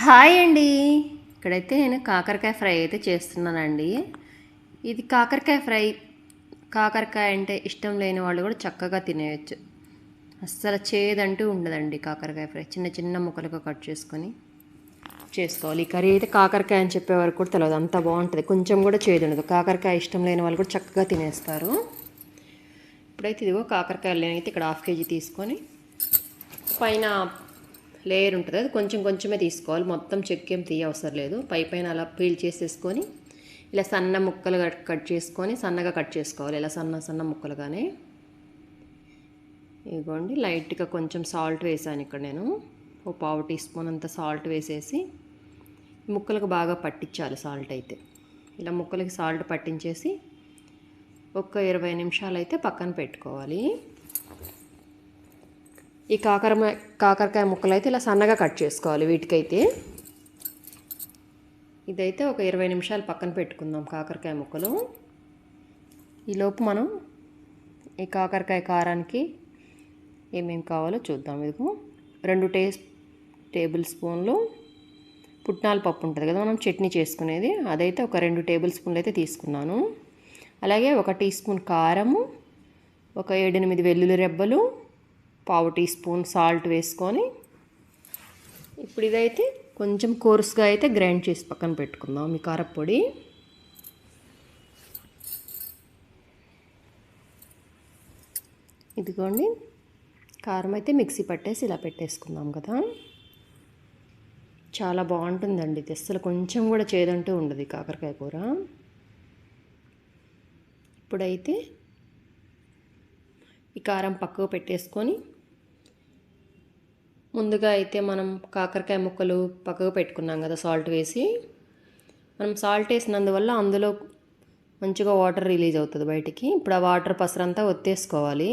Hi అండి. ఇక్కడైతే నేను కాకరకాయ ఫ్రై అయితే చేస్తున్నానండి. ఇది కాకరకాయ ఫ్రై. కాకరకాయ అంటే ఇష్టం లేని వాళ్ళు కూడా చక్కగా తినేయచ్చు. అస్సలు చేదంటూ ఉండదండి కాకరకాయ ఫ్రై. చిన్న చిన్న ముక్కలుగా కట్ చేసుకొని చేసుకోవాలి. ఈ కర్రీ అయితే కాకరకాయ అని చెప్పేవారు కూడా తెలియదు అంత బాగుంటుంది. కొంచెం కూడా చేదు ఉండదు. కాకరకాయ ఇష్టం లేని వాళ్ళు కూడా చక్కగా తినేస్తారు. ఇప్పుడైతే ఇదిగో కాకరకాయలు నేనైతే ఇక్కడ హాఫ్ కేజీ తీసుకొని పైన లేయర్ ఉంటుంది. అది కొంచెం కొంచెమే తీసుకోవాలి. మొత్తం చెక్కేం తీయ అవసరం లేదు. పై పైన అలా పీల్ చేసేసుకొని ఇలా సన్న ముక్కలు కట్ కట్ చేసుకొని సన్నగా కట్ చేసుకోవాలి. ఇలా సన్న సన్న ముక్కలుగానే. ఇదిగోండి లైట్గా కొంచెం సాల్ట్ వేసాను ఇక్కడ నేను. ఓ పావు టీ స్పూన్ అంత సాల్ట్ వేసేసి ముక్కలకు బాగా పట్టించాలి సాల్ట్ అయితే. ఇలా ముక్కలకి సాల్ట్ పట్టించేసి ఒక ఇరవై నిమిషాలు అయితే పక్కన పెట్టుకోవాలి. ఈ కాకర కాకరకాయ ముక్కలు అయితే ఇలా సన్నగా కట్ చేసుకోవాలి వీటికైతే. ఇదైతే ఒక ఇరవై నిమిషాలు పక్కన పెట్టుకుందాం కాకరకాయ ముక్కలు. ఈలోపు మనం ఈ కాకరకాయ కారానికి ఏమేమి కావాలో చూద్దాం. ఇదిగో రెండు టే టేబుల్ స్పూన్లు పుట్నాల పప్పు ఉంటుంది కదా మనం చట్నీ చేసుకునేది. అదైతే ఒక రెండు టేబుల్ స్పూన్లు అయితే తీసుకున్నాను. అలాగే ఒక టీ స్పూన్ కారము ఒక ఏడెనిమిది వెల్లుల్లి రెబ్బలు పావు టీ స్పూన్ సాల్ట్ వేసుకొని ఇప్పుడు ఇదైతే కొంచెం కోర్స్గా అయితే గ్రైండ్ చేసి పక్కన పెట్టుకుందాం మీ కారపొడి. ఇదిగోండి కారం అయితే మిక్సీ పట్టేసి ఇలా పెట్టేసుకుందాం కదా. చాలా బాగుంటుందండి ఇది అసలు కొంచెం కూడా చేదంటూ ఉండదు కాకరకాయ కూర. ఇప్పుడైతే ఈ కారం పక్కకు పెట్టేసుకొని ముందుగా అయితే మనం కాకరకాయ ముక్కలు పక్కకు పెట్టుకున్నాం కదా సాల్ట్ వేసి. మనం సాల్ట్ వేసినందువల్ల అందులో మంచిగా వాటర్ రిలీజ్ అవుతుంది బయటికి. ఇప్పుడు ఆ వాటర్ పసరంతా ఒత్తేసుకోవాలి.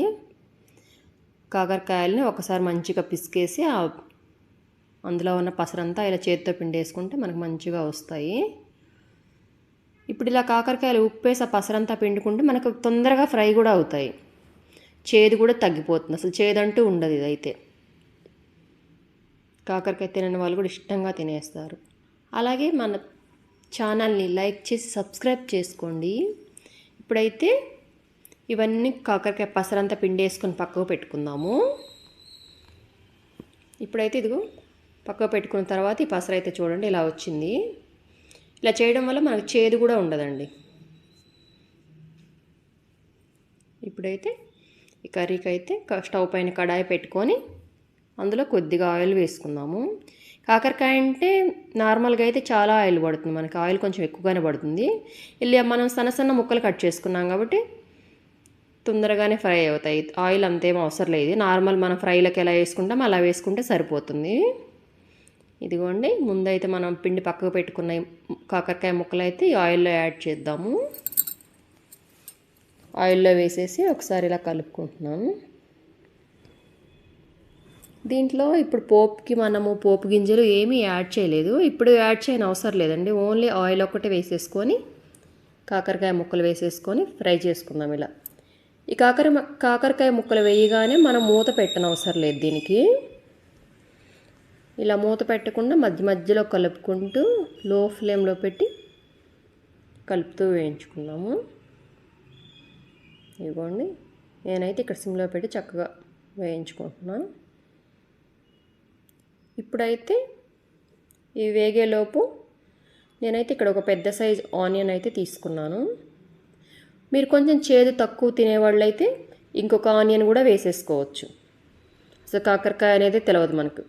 కాకరకాయలని ఒకసారి మంచిగా పిసికేసి అందులో ఉన్న పసరంతా ఇలా చేతితో పిండేసుకుంటే మనకు మంచిగా వస్తాయి. ఇప్పుడు ఇలా కాకరకాయలు ఉప్పేసి ఆ పసరంతా పిండుకుంటే మనకు తొందరగా ఫ్రై కూడా అవుతాయి. చేదు కూడా తగ్గిపోతుంది. అసలు చేదంటూ ఉండదు ఇదైతే. కాకరకాయ తినని వాళ్ళు కూడా ఇష్టంగా తినేస్తారు. అలాగే మన ఛానల్ని లైక్ చేసి సబ్స్క్రైబ్ చేసుకోండి. ఇప్పుడైతే ఇవన్నీ కాకరకాయ పసరంతా పిండేసుకొని పక్కకు పెట్టుకుందాము. ఇప్పుడైతే ఇదిగో పక్కకు పెట్టుకున్న తర్వాత ఈ పసర అయితే చూడండి ఇలా వచ్చింది. ఇలా చేయడం వల్ల మనకు చేదు కూడా ఉండదండి. ఇప్పుడైతే ఈ కర్రీకి అయితే స్టవ్ పైన కడాయి పెట్టుకొని అందులో కొద్దిగా ఆయిల్ వేసుకుందాము. కాకరకాయ అంటే నార్మల్గా అయితే చాలా ఆయిల్ పడుతుంది. మనకి ఆయిల్ కొంచెం ఎక్కువగానే పడుతుంది. ఇలా మనం సన్న సన్న ముక్కలు కట్ చేసుకున్నాం కాబట్టి తొందరగానే ఫ్రై అవుతాయి. ఆయిల్ అంతేం అవసరం లేదు. నార్మల్ మనం ఫ్రైలకు ఎలా వేసుకుంటాం అలా వేసుకుంటే సరిపోతుంది. ఇదిగోండి. ముందైతే మనం పిండి పక్కకు పెట్టుకున్న కాకరకాయ ముక్కలు అయితే ఆయిల్లో యాడ్ చేద్దాము. ఆయిల్లో వేసేసి ఒకసారి ఇలా కలుపుకుంటున్నాము దీంట్లో ఇప్పుడు పోపుకి మనము పోపు గింజలు ఏమీ యాడ్ చేయలేదు. ఇప్పుడు యాడ్ చేయని అవసరం లేదండి. ఓన్లీ ఆయిల్ ఒక్కటే వేసేసుకొని కాకరకాయ ముక్కలు వేసేసుకొని ఫ్రై చేసుకుందాం ఇలా. ఈ కాకర కాకరకాయ ముక్కలు వేయగానే మనం మూత పెట్టనవసరం లేదు దీనికి. ఇలా మూత పెట్టకుండా మధ్య మధ్యలో కలుపుకుంటూ లో ఫ్లేమ్లో పెట్టి కలుపుతూ వేయించుకున్నాము ఇదిగోండి. నేనైతే ఇక్కడ సిమ్లో పెట్టి చక్కగా వేయించుకుంటున్నాను. ఇప్పుడైతే ఈ వేగేలోపు నేనైతే ఇక్కడ ఒక పెద్ద సైజ్ ఆనియన్ అయితే తీసుకున్నాను. మీరు కొంచెం చేదు తక్కువ తినేవాళ్ళైతే అయితే ఇంకొక ఆనియన్ కూడా వేసేసుకోవచ్చు. సో కాకరకాయ అనేది తెలియదు మనకు.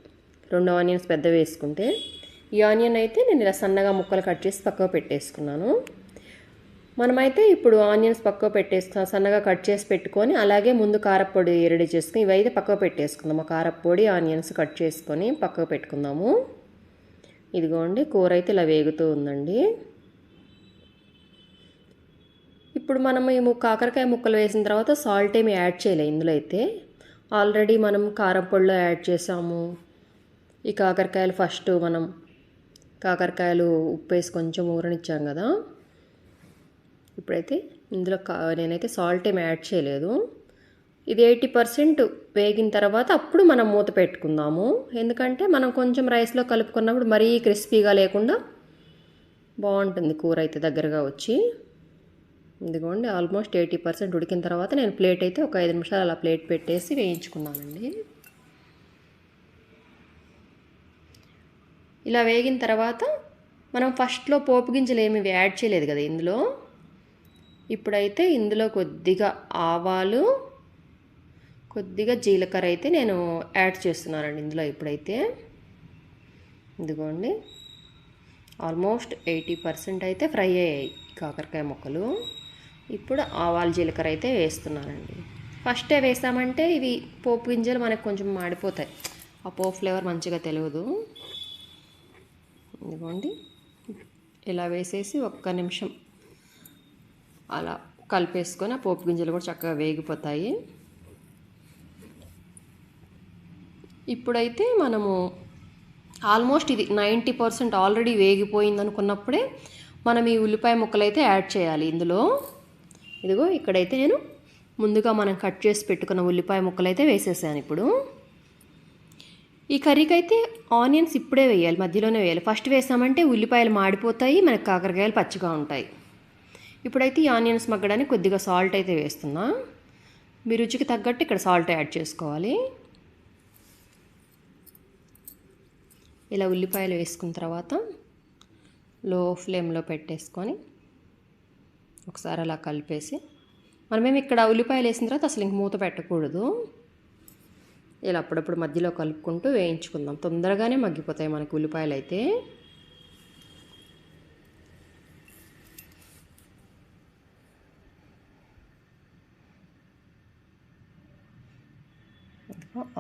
రెండు ఆనియన్స్ పెద్ద వేసుకుంటే ఈ ఆనియన్ అయితే నేను ఇలా సన్నగా ముక్కలు కట్ చేసి పక్కకు పెట్టేసుకున్నాను. మనమైతే ఇప్పుడు ఆనియన్స్ పక్కకు పెట్టేసుకున్నాం సన్నగా కట్ చేసి పెట్టుకొని అలాగే ముందు కారపొడి రెడీ చేసుకుని ఇవైతే పక్కకు పెట్టేసుకుందాము కారపొడి ఆనియన్స్ కట్ చేసుకొని పక్కకు పెట్టుకుందాము. ఇదిగోండి కూర అయితే ఇలా వేగుతూ ఉందండి. ఇప్పుడు మనం ఈ కాకరకాయ ముక్కలు వేసిన తర్వాత సాల్ట్ ఏమి యాడ్ చేయలే ఇందులో అయితే. ఆల్రెడీ మనం కారం పొడిలో యాడ్ చేసాము. ఈ కాకరకాయలు ఫస్ట్ మనం కాకరకాయలు ఉప్పు వేసి కొంచెం ఊరనిచ్చాం కదా. ఇప్పుడైతే ఇందులో కా నేనైతే సాల్ట్ ఏమి యాడ్ చేయలేదు. ఇది ఎయిటీ పర్సెంట్ వేగిన తర్వాత అప్పుడు మనం మూత పెట్టుకుందాము. ఎందుకంటే మనం కొంచెం రైస్లో కలుపుకున్నప్పుడు మరీ క్రిస్పీగా లేకుండా బాగుంటుంది కూర అయితే దగ్గరగా వచ్చి. ఇదిగోండి ఆల్మోస్ట్ ఎయిటీ పర్సెంట్ ఉడికిన తర్వాత నేను ప్లేట్ అయితే ఒక ఐదు నిమిషాలు అలా ప్లేట్ పెట్టేసి వేయించుకున్నానండి. ఇలా వేగిన తర్వాత మనం ఫస్ట్లో పోపు గింజలు ఏమి యాడ్ చేయలేదు కదా ఇందులో. ఇప్పుడైతే ఇందులో కొద్దిగా ఆవాలు కొద్దిగా జీలకర్ర అయితే నేను యాడ్ చేస్తున్నానండి ఇందులో ఇప్పుడైతే. ఇదిగోండి. ఆల్మోస్ట్ ఎయిటీ పర్సెంట్ అయితే ఫ్రై అయ్యాయి కాకరకాయ ముక్కలు. ఇప్పుడు ఆవాలు జీలకర్ర అయితే వేస్తున్నానండి. ఫస్టే వేసామంటే ఇవి పోపు గింజలు మనకు కొంచెం మాడిపోతాయి. ఆ పోపు ఫ్లేవర్ మంచిగా తెలియదు. ఇదిగోండి. ఇలా వేసేసి ఒక్క నిమిషం అలా కలిపేసుకొని ఆ పోపు గింజలు కూడా చక్కగా వేగిపోతాయి. ఇప్పుడైతే మనము ఆల్మోస్ట్ ఇది నైంటీ పర్సెంట్ ఆల్రెడీ వేగిపోయింది అనుకున్నప్పుడే మనం ఈ ఉల్లిపాయ ముక్కలు అయితే యాడ్ చేయాలి ఇందులో. ఇదిగో ఇక్కడైతే నేను ముందుగా మనం కట్ చేసి పెట్టుకున్న ఉల్లిపాయ ముక్కలు అయితే వేసేసాను ఇప్పుడు. ఈ కర్రీకి అయితే ఆనియన్స్ ఇప్పుడే వేయాలి మధ్యలోనే వేయాలి. ఫస్ట్ వేసామంటే ఉల్లిపాయలు మాడిపోతాయి మనకు కాకరకాయలు పచ్చిగా ఉంటాయి. ఇప్పుడైతే ఈ ఆనియన్స్ మగ్గడానికి కొద్దిగా సాల్ట్ అయితే వేస్తున్నా. మీ రుచికి తగ్గట్టు ఇక్కడ సాల్ట్ యాడ్ చేసుకోవాలి. ఇలా ఉల్లిపాయలు వేసుకున్న తర్వాత లో ఫ్లేమ్లో పెట్టేసుకొని ఒకసారి అలా కలిపేసి మనమేమి ఇక్కడ ఉల్లిపాయలు వేసిన తర్వాత అసలు ఇంక మూత పెట్టకూడదు. ఇలా అప్పుడప్పుడు మధ్యలో కలుపుకుంటూ వేయించుకుందాం. తొందరగానే మగ్గిపోతాయి మనకి ఉల్లిపాయలు అయితే.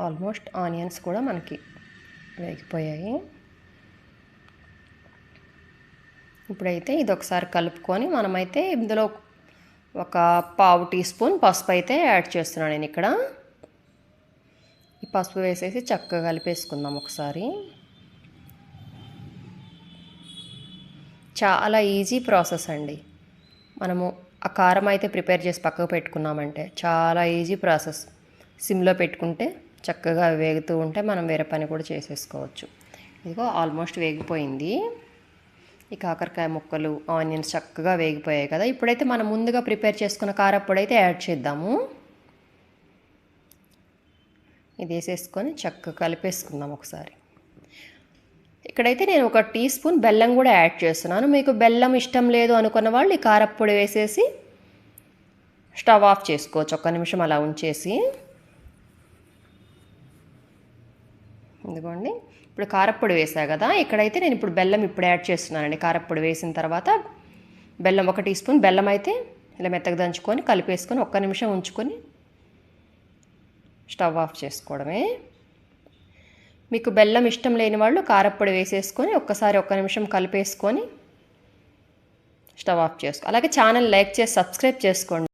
ఆల్మోస్ట్ ఆనియన్స్ కూడా మనకి వేగిపోయాయి. ఇప్పుడైతే ఇది ఒకసారి కలుపుకొని మనమైతే ఇందులో ఒక పావు టీ స్పూన్ పసుపు అయితే యాడ్ చేస్తున్నాను నేను ఇక్కడ. ఈ పసుపు వేసేసి చక్కగా కలిపేసుకుందాం ఒకసారి. చాలా ఈజీ ప్రాసెస్ అండి. మనము ఆ కారం అయితే ప్రిపేర్ చేసి పక్కకు పెట్టుకున్నామంటే చాలా ఈజీ ప్రాసెస్. సిమ్లో పెట్టుకుంటే చక్కగా వేగుతూ ఉంటే మనం వేరే పని కూడా చేసేసుకోవచ్చు. ఇదిగో ఆల్మోస్ట్ వేగిపోయింది. ఈ కాకరకాయ ముక్కలు ఆనియన్స్ చక్కగా వేగిపోయాయి కదా. ఇప్పుడైతే మనం ముందుగా ప్రిపేర్ చేసుకున్న కారప్పొడి అయితే యాడ్ చేద్దాము. ఇది వేసేసుకొని చక్కగా కలిపేసుకుందాం ఒకసారి. ఇక్కడైతే నేను ఒక టీ స్పూన్ బెల్లం కూడా యాడ్ చేస్తున్నాను. మీకు బెల్లం ఇష్టం లేదు అనుకున్న వాళ్ళు ఈ కారప్పొడి వేసేసి స్టవ్ ఆఫ్ చేసుకోవచ్చు. ఒక్క నిమిషం అలా ఉంచేసి. ఇదిగోండి. ఇప్పుడు కారప్పొడి వేసా కదా ఇక్కడైతే నేను ఇప్పుడు బెల్లం ఇప్పుడు యాడ్ చేస్తున్నానండి. కారప్పొడి వేసిన తర్వాత బెల్లం ఒక టీ స్పూన్ బెల్లం అయితే ఇలా మెత్తగా దంచుకొని కలిపేసుకొని ఒక్క నిమిషం ఉంచుకొని స్టవ్ ఆఫ్ చేసుకోవడమే. మీకు బెల్లం ఇష్టం లేని వాళ్ళు కారప్పొడి వేసేసుకొని ఒక్కసారి ఒక్క నిమిషం కలిపేసుకొని స్టవ్ ఆఫ్ చేసుకో. అలాగే ఛానల్ లైక్ చేసి సబ్స్క్రైబ్ చేసుకోండి.